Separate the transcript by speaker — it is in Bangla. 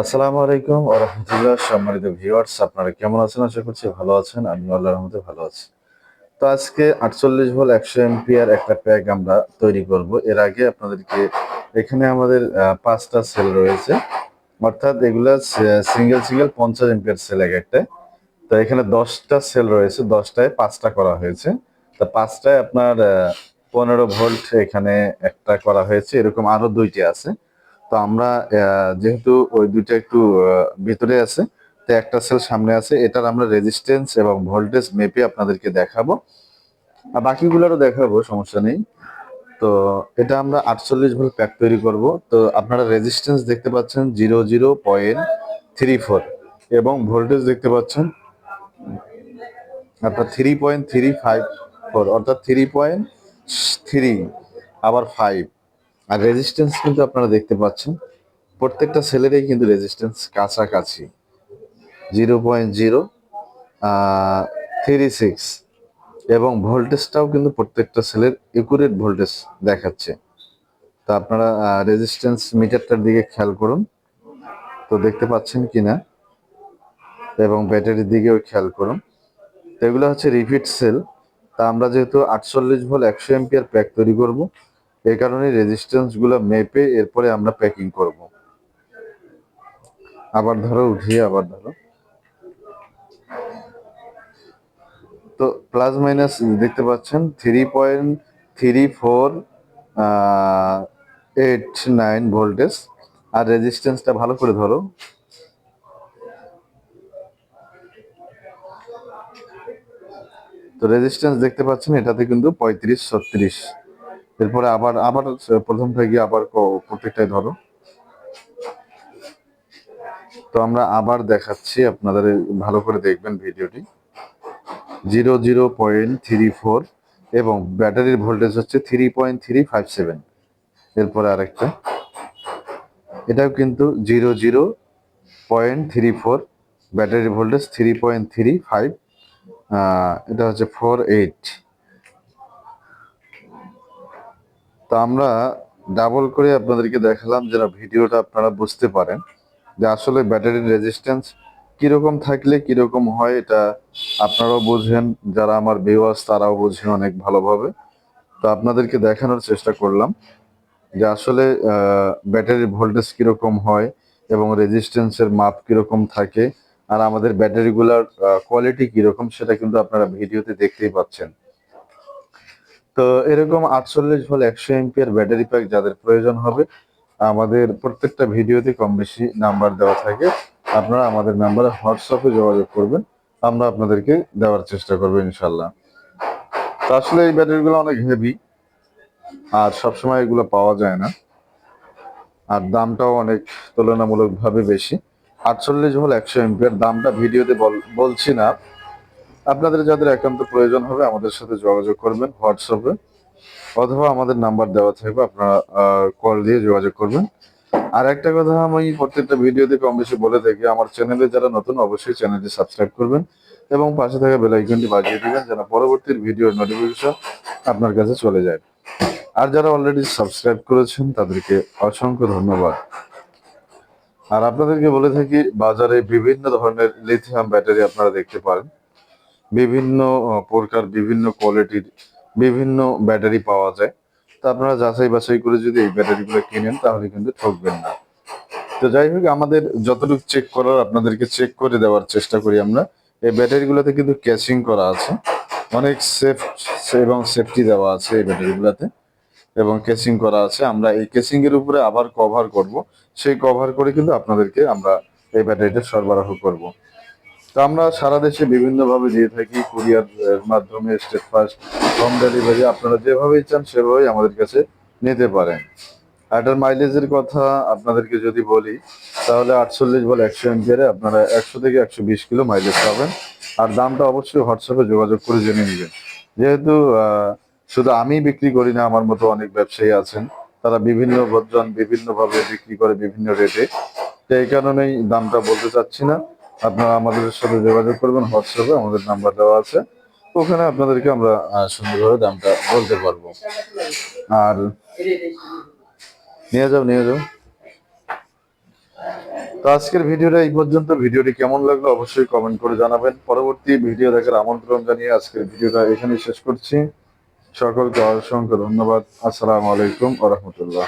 Speaker 1: আসসালামু আলাইকুম রাহমাতুল্লাহ। সম্মানিত ভিউয়ার্স, আপনারা কেমন আছেন? আশা করছি ভালো আছেন। আমি আল্লাহর রহমতে ভালো আছি। তো আজকে আটচল্লিশ ভোল একশো এমপিয়ার একটা প্যাক আমরা তৈরি করব। এর আগে আপনাদেরকে এখানে আমাদের পাঁচটা সেল রয়েছে। অর্থাৎ এগুলা সিঙ্গেল সিঙ্গেল পঞ্চাশ এমপিয়ার সেল এক একটা। তো এখানে দশটা সেল রয়েছে, দশটায় পাঁচটা করা হয়েছে। তা পাঁচটায় আপনার পনেরো ভোল্ট এখানে একটা করা হয়েছে। এরকম আরও দুইটি আছে। তো আমরা যেহেতু ওই দুইটা একটু ভিতরে আছে, তো একটা সেল সামনে আছে, এটার আমরা রেজিস্ট্যান্স এবং ভোল্টেজ মেপে আপনাদেরকে দেখাবো। আর বাকিগুলোরও দেখাবো, সমস্যা নেই। তো এটা আমরা আটচল্লিশ ভোল্ট প্যাক তৈরি করব। তো আপনারা রেজিস্ট্যান্স দেখতে পাচ্ছেন zero zero point three four এবং ভোল্টেজ দেখতে পাচ্ছেন আপনার three point three five four অর্থাৎ থ্রি পয়েন্ট থ্রি আবার ফাইভ আর রেজিস্ট্যান্স কিন্তু আপনারা দেখতে পাচ্ছেন। প্রত্যেকটা সেলেরই কিন্তু রেজিস্ট্যান্স কাছাকাছি। Zero point zero three six এবং ভোল্টেজটাও কিন্তু প্রত্যেকটা সেলের একুরেট ভোল্টেজ দেখাচ্ছে। তো আপনারা রেজিস্ট্যান্স মিটারটার দিকে খেয়াল করুন। তো দেখতে পাচ্ছেন কিনা? এবং ব্যাটারির দিকেও খেয়াল করুন। তো এগুলো হচ্ছে রিপিট সেল তা আমরা যেহেতু আটচল্লিশ ভোল্ট একশো এমপিয়ার প্যাক তৈরি করব। এই কারণে রেজিস্ট্যান্সগুলো মেপে এরপরে আমরা প্যাকিং করব। আবার ধরো, উঠিয়ে আবার ধরো। তো প্লাস মাইনাস দেখতে পাচ্ছেন three point three four eight nine voltage আর রেজিস্ট্যান্সটা ভালো করে ধরো। তো রেজিস্ট্যান্স দেখতে পাচ্ছেন, এটাতে কিন্তু পঁয়ত্রিশ ছত্রিশ। এরপরে আবার আবার প্রথম থেকে আবার প্রত্যেকটাই ধরো। তো আমরা আবার দেখাচ্ছি, আপনাদের ভালো করে দেখবেন ভিডিওটি। Zero zero point three four এবং ব্যাটারির ভোল্টেজ হচ্ছে three point three five seven. এরপরে আরেকটা। এটাও কিন্তু zero zero point three four, ব্যাটারির voltage three point three five এটা হচ্ছে ফোর এইট। তো আমরা ডাবল করে আপনাদেরকে দেখালাম যেন ভিডিওটা আপনারা বুঝতে পারেন যে আসলে ব্যাটারির রেজিস্ট্যান্স কীরকম থাকলে কীরকম হয় এটা আপনারাও বুঝেন, যারা আমার ভিউয়ার্স তারাও বুঝেন অনেক ভালোভাবে। তো আপনাদেরকে দেখানোর চেষ্টা করলাম যে আসলে ব্যাটারির ভোল্টেজ কীরকম হয় এবং রেজিস্ট্যান্সের মাপ কীরকম থাকে, আর আমাদের ব্যাটারিগুলোর কোয়ালিটি কীরকম সেটা কিন্তু আপনারা ভিডিওতে দেখতেই পাচ্ছেন। তো এরকম আটচল্লিশ ভোল্ট একশো এমপিয়ার ব্যাটারি প্যাক যাদের প্রয়োজন হবে, আমাদের প্রত্যেকটা ভিডিওতে কম বেশি নাম্বার দেওয়া থাকে। আপনারা আমাদের নাম্বারে হোয়াটসঅ্যাপে যোগাযোগ করবেন, আমরা আপনাদেরকে দেওয়ার চেষ্টা করব ইনশাল্লাহ তো আসলে এই ব্যাটারিগুলো অনেক হেভি আর সবসময় এগুলো পাওয়া যায় না। আর দামটাও অনেক তুলনামূলকভাবে বেশি। আটচল্লিশ ভোল্ট একশো এমপিয়ার, দামটা ভিডিওতে বল- বলছি না। আপনাদের যাদের একান্ত প্রয়োজন হবে, আমাদের সাথে যোগাযোগ করবেন হোয়াটসঅ্যাপে অথবা আমাদের নাম্বার দেওয়া থাকবে, আপনারা কল দিয়ে যোগাযোগ করবেন। আর একটা কথা আমি প্রত্যেকটা ভিডিওতে কম বেশি বলে থাকি, আমার চ্যানেলে যারা নতুন, অবশ্যই চ্যানেলটি সাবস্ক্রাইব করবেন এবং পাশে থাকা বেল আইকনটি বাজিয়ে দিবেন, যেন পরবর্তী ভিডিওর নোটিফিকেশন আপনার কাছে চলে যায়। আর যারা অলরেডি সাবস্ক্রাইব করেছেন, তাদেরকে অসংখ্য ধন্যবাদ। আর আপনাদেরকে বলে থাকি, বাজারে বিভিন্ন ধরনের লিথিয়াম ব্যাটারি আপনারা দেখতে পারেন। বিভিন্ন প্রকার বিভিন্ন কোয়ালিটির বিভিন্ন ব্যাটারি পাওয়া যায়। তো আপনারা যাচাই বাছাই করে যদি এই ব্যাটারিগুলো কিনেন, তাহলে কিন্তু ঠকবেন না। তো যাই হোক, আমাদের যতটুকু চেক করার আপনাদেরকে চেক করে দেওয়ার চেষ্টা করি আমরা। এই ব্যাটারিগুলোতে কিন্তু ক্যাচিং করা আছে। অনেক সেফ এবং সেফটি দেওয়া আছে এই ব্যাটারিগুলোতে এবং কেসিং করা আছে। আমরা এই কেসিং এর উপরে আবার কভার করব। সেই কভার করে কিন্তু আপনাদেরকে আমরা এই ব্যাটারিটা সরবরাহ করব। তো আমরা সারা দেশে বিভিন্ন ভাবে দিয়ে থাকি কুরিয়ার মাধ্যমে স্টেট ফার্স্ট হোম ডেলিভারি আপনারা যেভাবেই চান সেভাবেই আমাদের কাছে নিতে পারেন। এটার মাইলেজের কথা আপনাদেরকে যদি বলি, তাহলে আটচল্লিশ বল একশো এমপিয়ারে আপনারা একশো থেকে একশো বিশ কিলো মাইলেজ পাবেন। আর দামটা অবশ্যই হোয়াটসঅ্যাপে যোগাযোগ করে জেনে নেবেন। যেহেতু শুধু আমি বিক্রি করি না, আমার মতো অনেক ব্যবসায়ী আছেন। তারা বিভিন্ন জন বিভিন্ন ভাবে বিক্রি করে বিভিন্ন রেটে এই কারণেই দামটা বলতে চাচ্ছি না। আপনারা আমাদের সাথে যোগাযোগ করবেন, হোয়াটসঅ্যাপে আমাদের নাম্বার দেওয়া আছে। ওখানে আপনাদেরকে আমরা সুন্দরভাবে দামটা বলতে পারব। আর নিয়ে যাও নিয়ে যাও। তো আজকের ভিডিওটা এই পর্যন্ত। ভিডিওটি কেমন লাগল অবশ্যই কমেন্ট করে জানাবেন। পরবর্তী ভিডিও দেখার আমন্ত্রণ জানিয়ে আজকের ভিডিওটা এখানে শেষ করছি। সকলকে অসংখ্য ধন্যবাদ। আসসালামু আলাইকুম ওরহমতুল্লাহ